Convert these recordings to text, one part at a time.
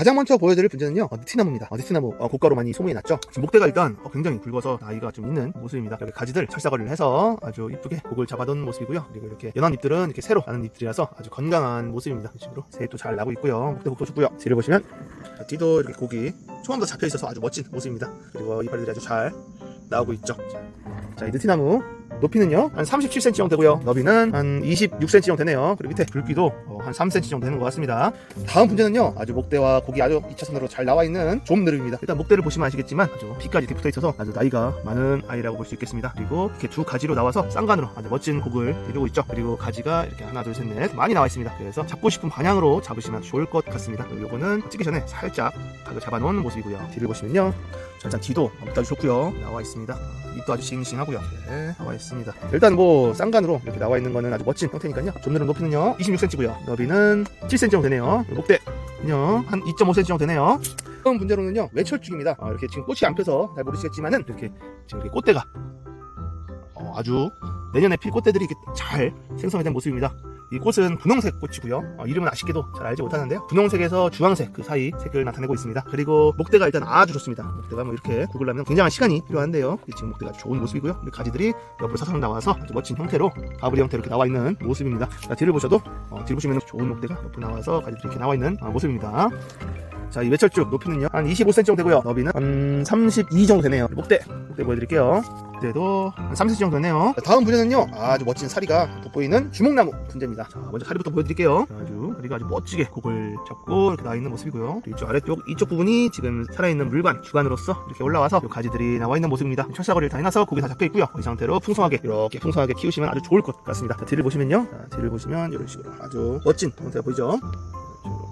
가장 먼저 보여드릴 분재는요 어, 느티나무입니다. 어, 느티나무 어, 고가로 많이 소문이 났죠. 지금 목대가 일단 어, 굉장히 굵어서 나이가 좀 있는 모습입니다. 여기 가지들 철사거리를 해서 아주 이쁘게 곡을 잡아둔 모습이고요. 그리고 이렇게 연한 잎들은 이렇게 새로 나는 잎들이라서 아주 건강한 모습입니다. 이런 식으로 새도 잘 나고 있고요. 목대 곡도 좋고요. 뒤를 보시면 자, 뒤도 이렇게 곡이 초음도 잡혀 있어서 아주 멋진 모습입니다. 그리고 이파리들이 아주 잘 나오고 있죠. 자, 이 느티나무 높이는요? 한 37cm 정도 되고요. 너비는 한 26cm 정도 되네요. 그리고 밑에 굵기도 어, 한 3cm 정도 되는 것 같습니다. 다음 분재는요. 아주 목대와 고기 아주 2차선으로 잘 나와 있는 좀느릅입니다. 일단 목대를 보시면 아시겠지만 아주 빛까지 이렇게 붙어 있어서 아주 나이가 많은 아이라고 볼 수 있겠습니다. 그리고 이렇게 두 가지로 나와서 쌍간으로 아주 멋진 곡을 이루고 있죠. 그리고 가지가 이렇게 하나 둘 셋 넷 많이 나와 있습니다. 그래서 잡고 싶은 방향으로 잡으시면 좋을 것 같습니다. 요거는 찍기 전에 살짝 각을 잡아놓은 모습이고요. 뒤를 보시면요. 자, 일단 뒤도 아주 좋고요. 나와 있습니다. 잎도 아주 싱싱하고요. 네, 나와 있습니다 일단 뭐 쌍간으로 이렇게 나와 있는 거는 아주 멋진 형태니까요. 좀느름 높이는요. 26cm고요. 너비는 7cm 정도 되네요. 목대는요. 한 2.5cm 정도 되네요. 다음 분재로는요. 외철쭉입니다. 어, 이렇게 지금 꽃이 안 펴서 잘 모르시겠지만은 이렇게 지금 이렇게 꽃대가 어, 아주 내년에 필 꽃대들이 이렇게 잘 생성이 된 모습입니다 이 꽃은 분홍색 꽃이고요. 어, 이름은 아쉽게도 잘 알지 못하는데요. 분홍색에서 주황색 그 사이 색을 나타내고 있습니다. 그리고 목대가 일단 아주 좋습니다. 목대가 뭐 이렇게 구글라면 굉장한 시간이 필요한데요. 이 지금 목대가 좋은 모습이고요. 그리고 가지들이 옆으로 사선 나와서 아주 멋진 형태로 가브리 형태로 이렇게 나와 있는 모습입니다. 자, 뒤를 보셔도 어, 뒤를 보시면 좋은 목대가 옆으로 나와서 가지들이 이렇게 나와 있는 어, 모습입니다. 자, 이 외철쭉 높이는요. 한 25cm 정도 되고요. 너비는 한 32 정도 되네요. 목대, 목대 보여드릴게요. 목대도 한 30cm 정도 되네요. 자, 다음 분야는요. 아주 멋진 사리가 돋보이는 주목나무 분재입니다. 자, 먼저 사리부터 보여드릴게요. 자, 아주 사리가 아주 멋지게 곡을 잡고 이렇게 나와 있는 모습이고요. 그리고 이쪽 아래쪽 이쪽 부분이 지금 살아있는 물관, 주관으로서 이렇게 올라와서 이 가지들이 나와 있는 모습입니다. 철사거리를 다 해놔서 곡이 다 잡혀 있고요. 이 상태로 풍성하게 이렇게 풍성하게 키우시면 아주 좋을 것 같습니다. 자, 뒤를 보시면요. 자, 뒤를 보시면 이런 식으로 아주 멋진 형태가 보이죠.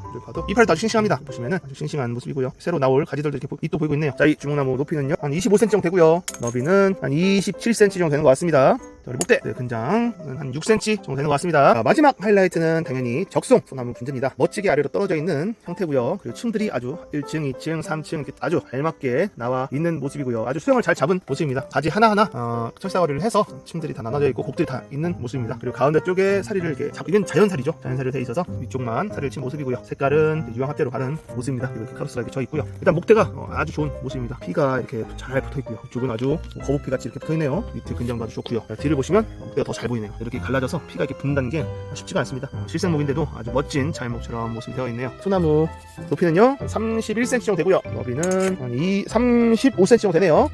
이쪽으로 봐도 이파리도 아주 싱싱합니다. 보시면은 아주 싱싱한 모습이고요. 새로 나올 가지들도 이렇게 보- 잎도 보이고 있네요. 자, 이 주먹나무 높이는요 한 25cm 정도 되고요. 너비는 한 27cm 정도 되는 것 같습니다. 자, 우리 목대 네, 근장은 한 6cm 정도 되는 것 같습니다. 자, 마지막 하이라이트는 당연히 적송 소나무 분재입니다. 멋지게 아래로 떨어져 있는 형태고요. 그리고 층들이 아주 1층, 2층, 3층 이렇게 아주 알맞게 나와 있는 모습이고요. 아주 수영을 잘 잡은 모습입니다. 가지 하나하나 어, 철사거리를 해서 층들이 다 나눠져 있고 곡들이 다 있는 모습입니다. 그리고 가운데 쪽에 사리를 이렇게 잡 이건 자연사리죠. 자연사리로 돼 있어서 위쪽만 사리를 친 모습이고요. 색깔은 유황 합대로 가른 모습입니다. 이렇게 카로스가 이렇게 져 있고요. 일단 목대가 어, 아주 좋은 모습입니다. 피가 이렇게 잘 붙어 있고요. 이쪽은 아주 거북피 같이 이렇게 붙어 있네요. 밑에 근장도 아주 좋고요. 자, 뒤를 보시면 어, 목대가 더 잘 보이네요. 이렇게 갈라져서 피가 이렇게 붙는다는 게 쉽지가 않습니다. 어, 실생목인데도 아주 멋진 자연목처럼 모습이 되어 있네요. 소나무 높이는요 31cm 정도 되고요. 너비는 한 2, 35cm 정도 되네요.